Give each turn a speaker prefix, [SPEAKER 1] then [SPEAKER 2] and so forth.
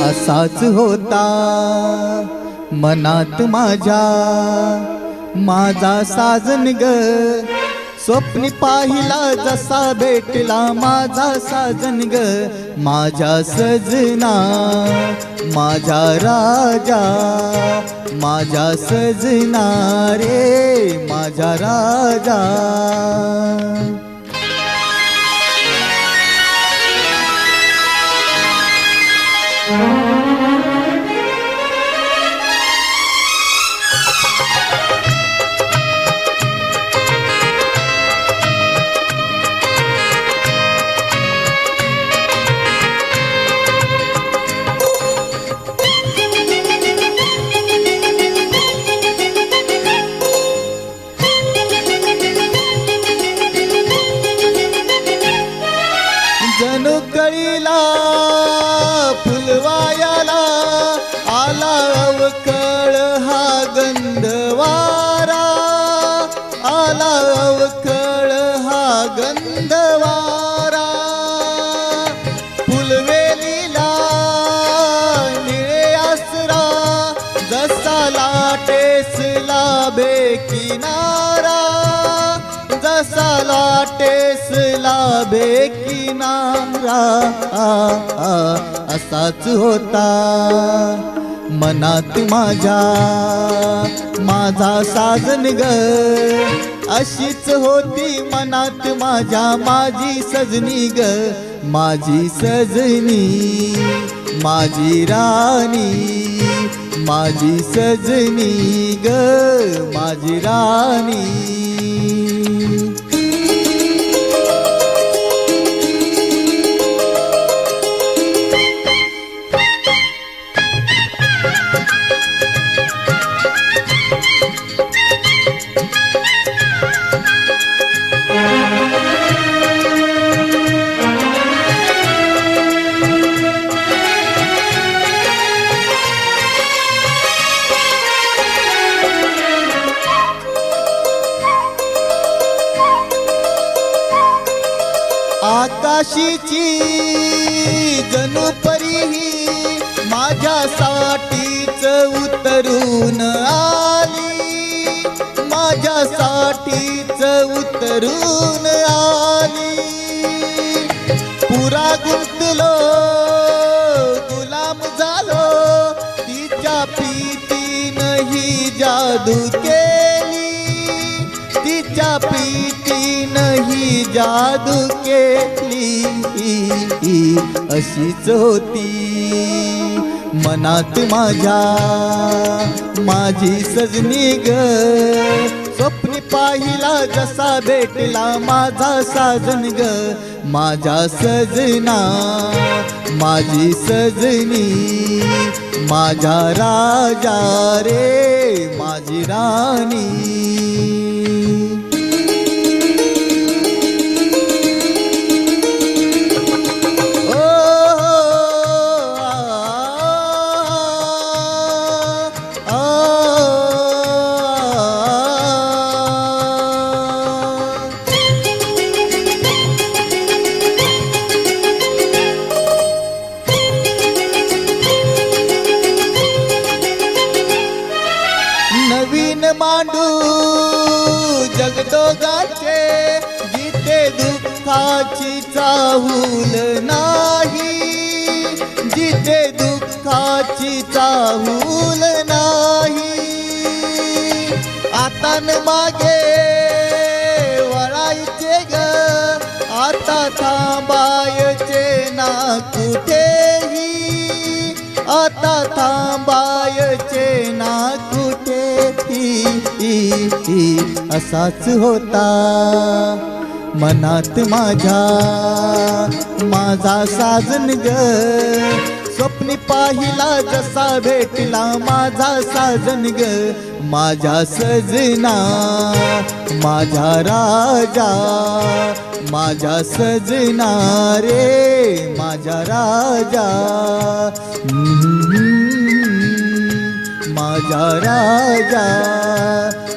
[SPEAKER 1] असाच होता. मनात माझ्या माझा साजन ग. स्वप्न पाहिला जसा भेटला माझा साजन ग. माझ्या सजना माझा राजा माझ्या सजना रे माझा राजा. जणू कळीला फुलवायाला आला अवकळ हा गंधवारा. आला अवकळ हा गंधवारा. फुलवेलीला निळे आसरा जसा लाटेसला बेकिनारा जसा बे की नामरा असाच होता. मनात माझ्या माझा साजन ग अशीच होती मनात माझ्या माझी सजनी ग माझी सजनी माझी राणी माझी सजनी ग माझी राणी. आकाशीची जणू परीही माझ्यासाठीच उतरून आली. माझ्यासाठीच उतरून आली. पुरा गुंतलो गुलाम झालो. तिच्या प्रीतीनही जादू केली. तिच्या नाही जादू केली. अशीच होती. मनात माझ्या माझी सजनी ग. स्वप्नी पाहिला जसा भेटला माझा साजन ग. माझा सजना माझी सजनी माझा राजा रे माझी राणी. मांडू जगदोगाचे गीते दुःखाची चाहूल नाही. जिथे दुःखाची चाहूल नाही. आता न मागे वळायचे ग आता थांबायचे ना कुठेही. आता थांबायचे ना कुठे असाच होता मनात माझ्या. माझा साजन ग. स्वप्नी पाहिला जसा भेटला माझा साजन ग. माझ्या सजना माझा राजा माझ्या सजना रे माझा राजा. राजा राजा.